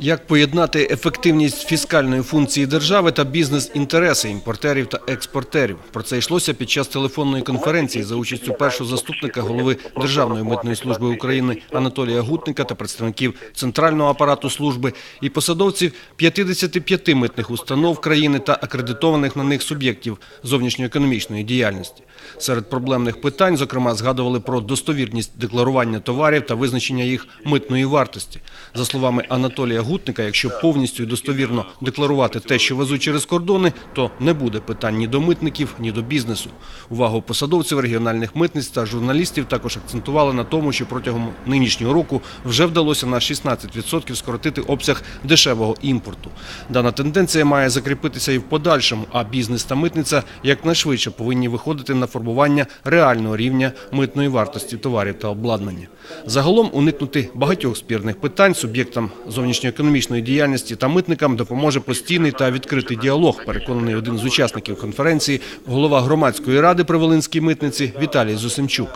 Як поєднати ефективність фіскальної функції держави та бізнес-інтереси імпортерів та експортерів? Про це йшлося під час телефонної конференції за участю першого заступника голови Державної митної служби України Анатолія Гутника та представників центрального апарату служби і посадовців 55 митних установ країни та акредитованих на них суб'єктів зовнішньоекономічної діяльності. Серед проблемних питань, зокрема, згадували про достовірність декларування товарів та визначення їх митної вартості. За словами Анатолія Гутника, якщо повністю і достовірно декларувати те, що везуть через кордони, то не буде питань ні до митників, ні до бізнесу. Увагу посадовців регіональних митниць та журналістів також акцентували на тому, що протягом нинішнього року вже вдалося на 16% скоротити обсяг дешевого імпорту. Дана тенденція має закріпитися і в подальшому, а бізнес та митниця якнайшвидше повинні виходити на формування реального рівня митної вартості товарів та обладнання. Загалом уникнути багатьох спірних питань суб'єктам зовнішньоекономічної діяльності та митникам допоможе постійний та відкритий діалог, переконаний один з учасників конференції, голова громадської ради при Волинській митниці Віталій Зосимчук.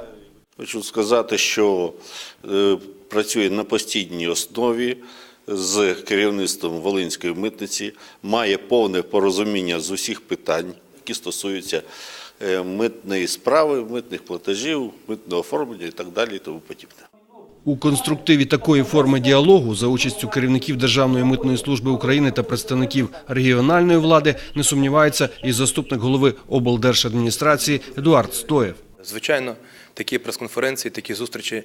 Хочу сказати, що е, працює на постійній основі з керівництвом Волинської митниці, має повне порозуміння з усіх питань, які стосуються е, митної справи, митних платежів, митного оформлення і так далі тому подібне. У конструктиві такої форми діалогу за участю керівників Державної митної служби України та представників регіональної влади не сумнівається і заступник голови облдержадміністрації Едуард Стоєв. Звичайно, такі прес-конференції, такі зустрічі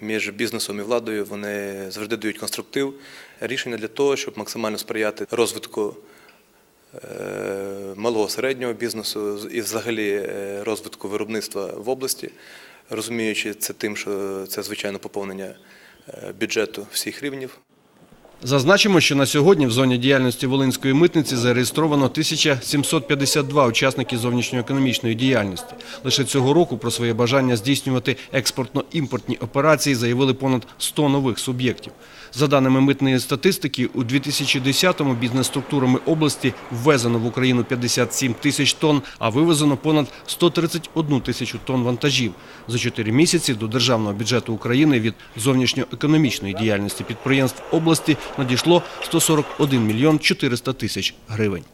між бізнесом і владою вони завжди дають конструктив, рішення для того, щоб максимально сприяти розвитку е, малого середнього бізнесу і взагалі е, розвитку виробництва в області, розуміючи це тим, що це звичайно поповнення е, бюджету всіх рівнів. Зазначимо, що на сьогодні в зоні діяльності Волинської митниці зареєстровано 1752 учасники зовнішньоекономічної діяльностті. Лише цього року про своє бажання здійснювати експортно-імпортні операції заявили понад 100 нових суб'єктів. За даними митної статистики, у 2010-му бізнес-структурами області ввезено в Україну 57 тисяч тонн, а вивезено понад 131 тисячу тонн вантажів. За 4 місяці до державного бюджету України від зовнішньоекономічної діяльності підприємств області надійшло 141 мільйон 400 тисяч гривень.